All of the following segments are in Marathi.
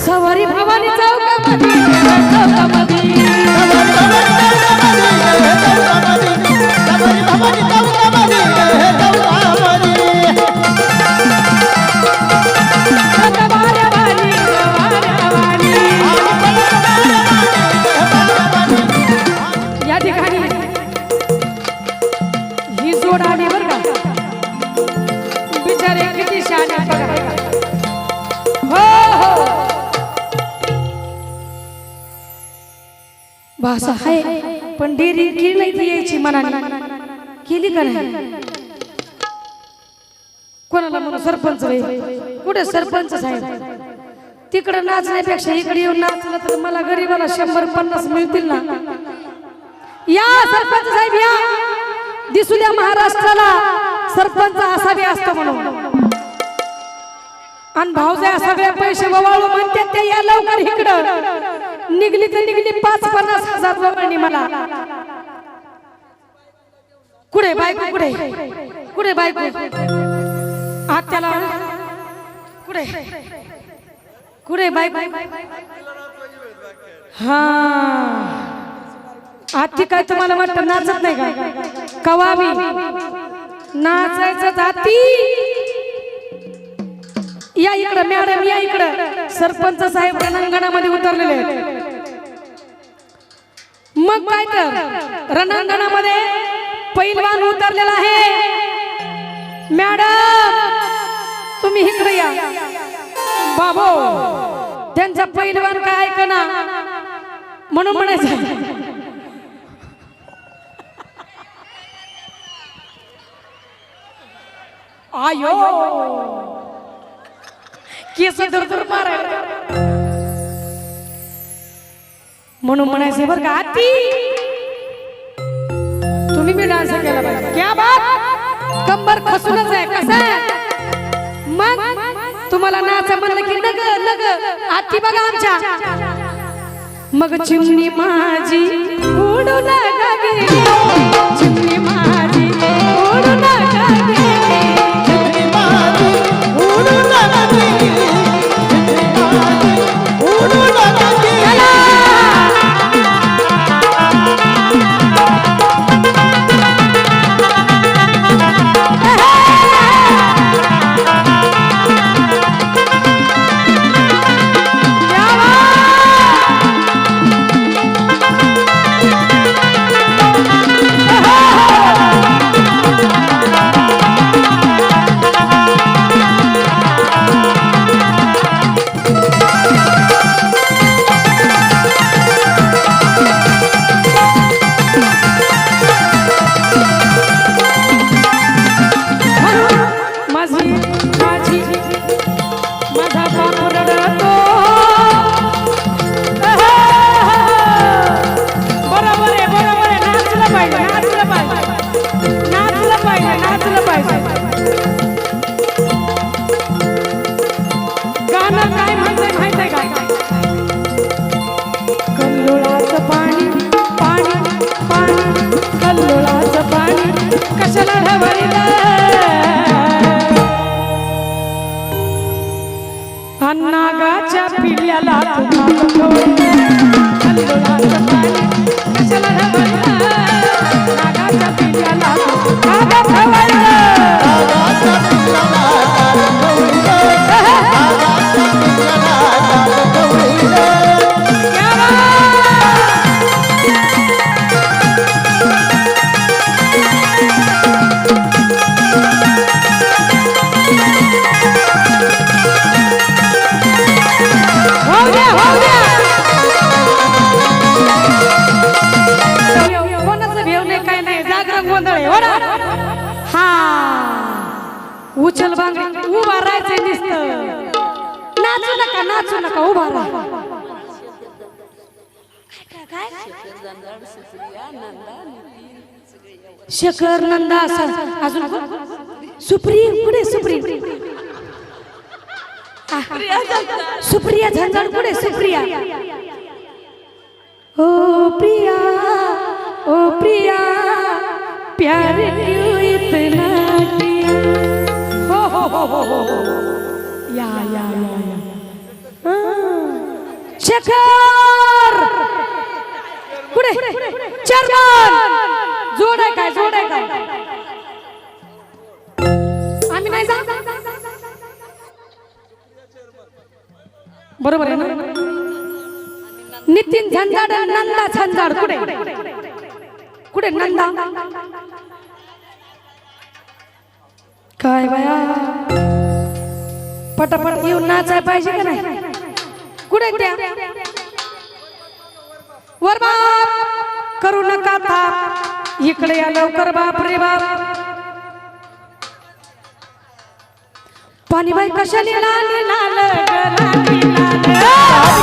सवारी भवानी चौकामध्ये. चौकामध्ये या ठिकाणी ही जोड आली बर भाषा आहे. पण डेरी केली नाही ती यायची मनाने. केली का नाही? कोणाला म्हणून सरपंच बाई? कुठे सरपंच साहेब? तिकडे नाचण्यापेक्षा इकडे येऊन नाचलं तर मला गरीबाला शंभर पन्नास मिळतील ना? या सरपंच साहेब या! दिसू द्या महाराष्ट्राला. सरपंच असावे असतो म्हणून. आणि भाऊजा सगळ्या पैसे ववाळू म्हणतात ते या लवकर इकडं. निघली तर निघली पाच पन्नास हजार वगळणी मला. कुठे बायको? कुठे कुठे बायको? त्याला कुठे कुठे बायको? हा. आजची काय तुम्हाला वाटतं? नाचत नाही का? कवावी नाचायचं जाती. या इकडं मॅडम या इकडं. सरपंच साहेब रणांगणामध्ये उतरलेले मग काय तर रणांगणामध्ये पैलवान उतरलेला आहे. मॅडम तुम्ही इकडे या. बाबो त्यांचा पैलवान काय ऐकना म्हणून म्हणायचं. आयो. केस दूर दूर मारायला म्हणून म्हणायचं बरं का आती तुम्ही मी डान्स केला पाहिजे. क्या बात? कंबर खसूनच आहे कसं मग? तुम्हाला नाचा म्हणलं की नग नग आती बघा आमच्या. मग चिमणी माझी उडू नका नागाच्या पिल्याला तुम्हाला कशाला नाचू नका नाचू नका उभा राहा शेखर नंदा असं अजून सुप्रिया पुढे सुप्रिया सुप्रिया झंझाड पुढे सुप्रिया ओ प्रिया ओ प्रिया प्यार क्यों इतना हो हो हो हो या या या शेखर कुठे चर्मन जोड आहे काय? जोड आहे काय? आम्ही नाही जा बरोबर आहे ना? नितीन झंझाड नंदा झंझाड. कुठे कुठे नंदा. काय बाया? पटापट येऊन नाचाय पाहिजे का नाही? कुठे त्या? वर बाप करू नका ताप इकडे या लवकर बाप रे बाप. पाणी बाई कशाने लाल लाल लाल लाल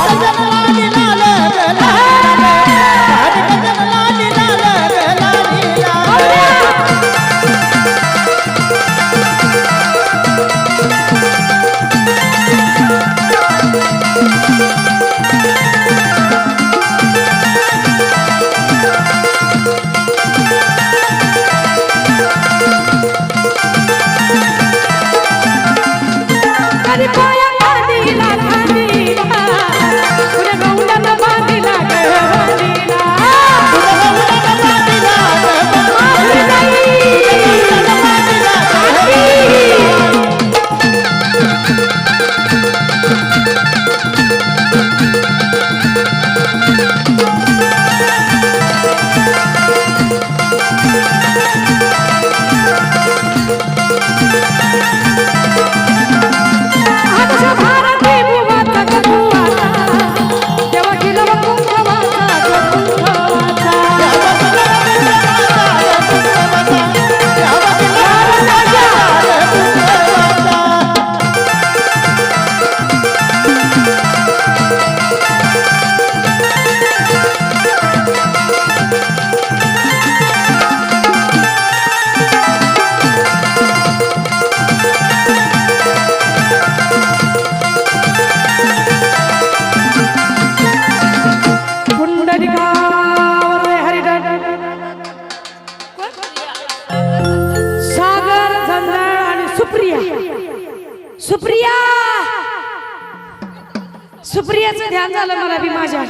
सुप्रियाचं ध्यान झालं मला बी माझ्या.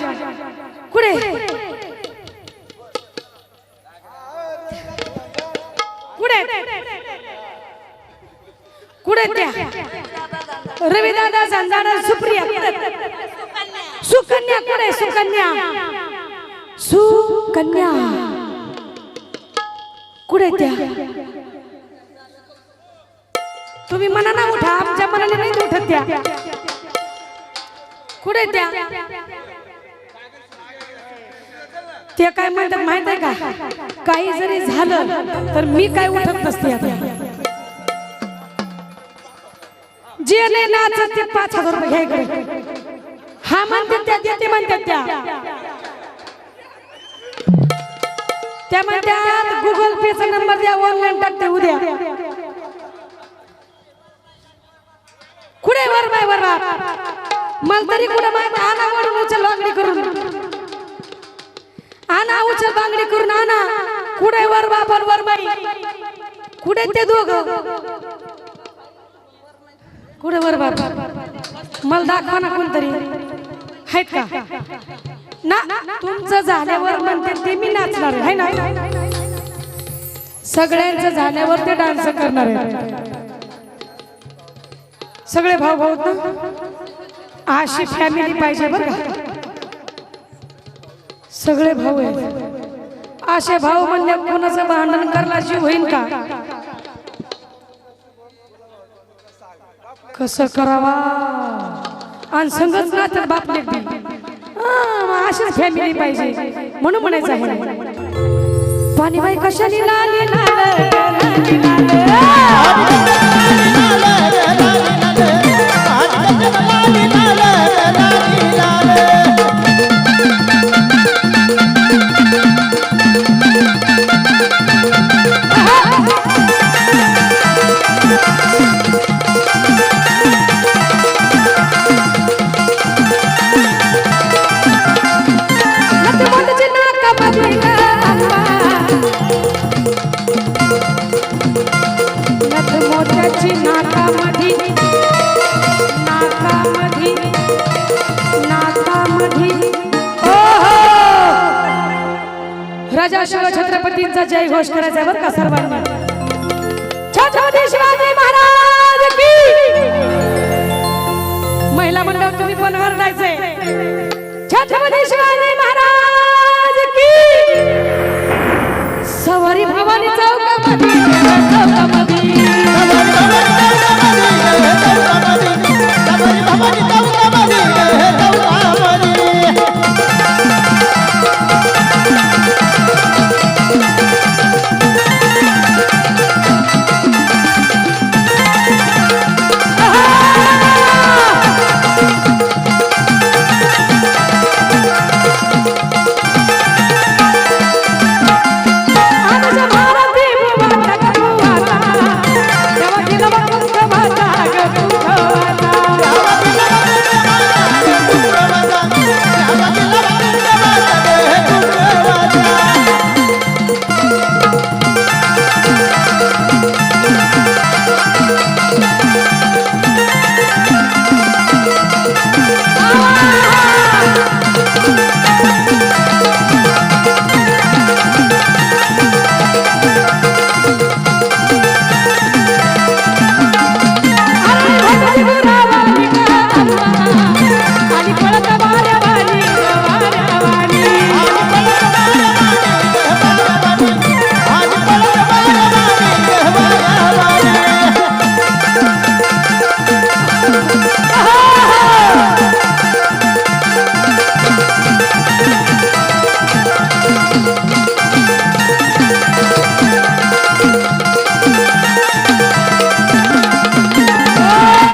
कुठे? कुठे? कुठे? त्या? रविदादा आणि सुप्रिया? सुकन्या कुठे? सुकन्या. सुकन्या. कुठे त्या? तुम्ही मना ना उठा आमच्या मनाने नाही उठत त्या. कुठे त्या? ते काय म्हणतात माहीत आहे का? काही जरी झालं तर मी काय उठत नसते आता. जे नाही नाचत ते पाच हजार रुपये घ्यायकडे हा म्हणतात त्या देते म्हणतात त्या. त्या म्हणतात गुगल पेचा नंबर द्या ऑनलाईन टाकते उद्या. कुठे वर बाय वर मला तरी कुठे माहीत आना म्हणून उचल बांगडी करून. आना उचल बांगडी करून आना. कुठे वर बापर वर बाई? कुठे ते दोघ? कुठे वर बाप मला दाखवा ना कोणतरी. आहेत का? ना तुमचं झाल्यावर म्हणते ते मी नाचणार आहे. ना? सगळ्यांचं झाल्यावर ते डान्स करणार आहे. सगळे भाऊ भाऊ ना? अशी फॅमिली पाहिजे बरं सगळे भाऊ आहेत. असे भाऊ म्हणजे कोणाचं भांडण करला जीव होईल का? कसं करावा? आणि संगच ना तर बाप अशीच फॅमिली पाहिजे. म्हणून म्हणायचं आहे. पाणीबाई कशाने छत्रपतींचा जय घोष करायचा बरं का सर्वांना छत्रपती शिवाजी महाराज की? महिला मंडळ तुम्ही पण वरडायचे छत्रपती शिवाजी महाराज की? सवारी भवानी चौकामध्ये चौकामध्ये.